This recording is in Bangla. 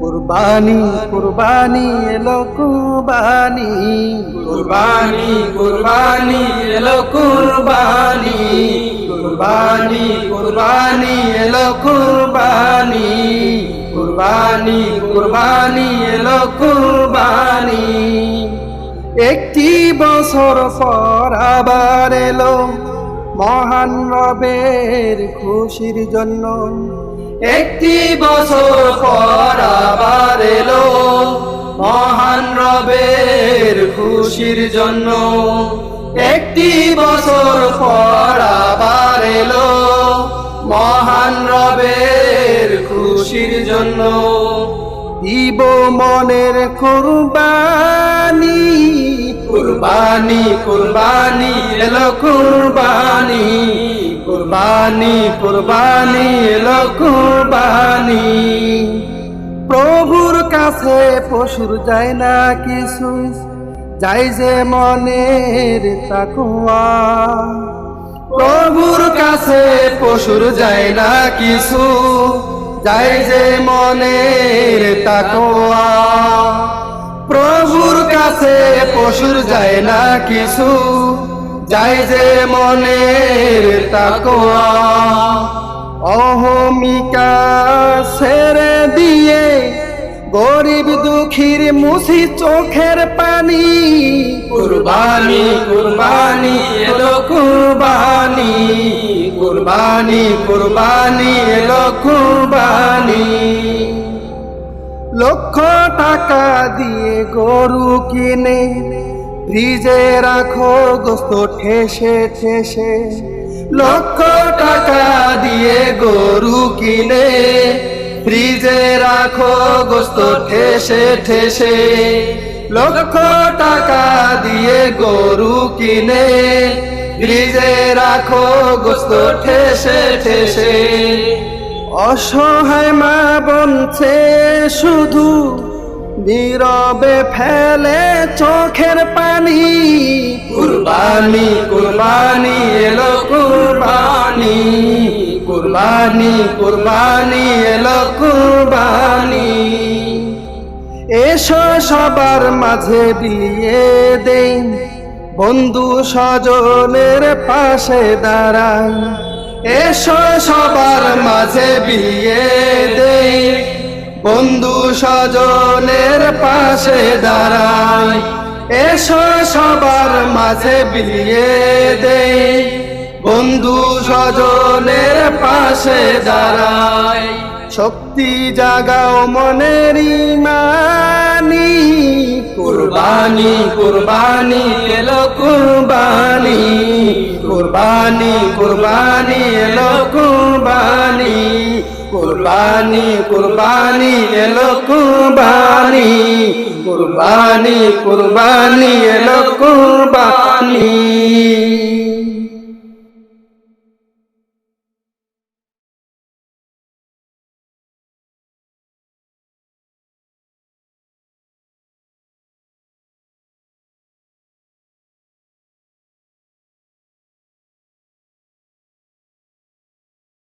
কুরবানি কুরবানি এলো কুরবানি। কুরবানি কুরবানি এলো কুরবানি। কুরবানি কুরবানি এলো কুরবানি। কুরবানি কুরবানি এলো কুরবানি। একটি বছর পর আবার এলো মহান রবের খুশির জন্য। একটি বছর পর আবার এলো মহান রবের খুশির জন্য। একটি বছর পর আবার এলো মহান রবের খুশির জন্য। দিব মনের কুরবানি কুরবানি কুরবানি, এলো কুরবানি। কুরবানি কুরবানি, এলো কুরবানি। প্রভুর কাছে পশুর যায় না কিছু যাই যে মনের তাকুয়া। প্রভুর কাছে পশুর যায় না কিছু, যায় যে মনের তাকোয়া। কাছে পশুর যায় না কিছু, যায় যে মনের অহমিকা ছেড়ে দিয়ে গরিব দুঃখীর মুছি চোখের পানি। কুরবানি কুরবানি, এলো কুরবানি। কুরবানি কুরবানি, এলো কুরবানি। লক্ষ টাকা দিয়ে গরু কিনে, ফ্রিজে রাখো, গোস্ত ঠেসে ঠেসে। লক্ষ টাকা দিয়ে গরু কিনে, ফ্রিজে রাখো, গোস্ত ঠেসে ঠেসে। লক্ষ টাকা দিয়ে গরু কিনে, ফ্রিজে রাখো, গোস্ত ঠেসে ঠেসে। অসহায় মা বনছে শুধু নীরবে ফেলে চোখের পানি। কুরবানি কুরবানি এলো কুরবানি। কুরবানি কুরবানি এলো কুরবানি। এসো সবার মাঝে বিলিয়ে দেই। বন্ধু স্বজনের পাশে দাঁড়ান এসো সবার মাঝে বিয়ে দে বন্ধু স্বজনের পাশে দাঁড়াই। এসো সবার মাঝে বিয়ে দে বন্ধু স্বজনের পাশে দাঁড়াই। শক্তি জাগাও মনের ইমানি। কুরবানি কুরবানি এলো কুরবানি। কুরবানি কুরবানি এলো কুরবানি কুরবানি কুরবানি এলো কুরবানি কুরবানি কুরবানি এলো কুরবানি।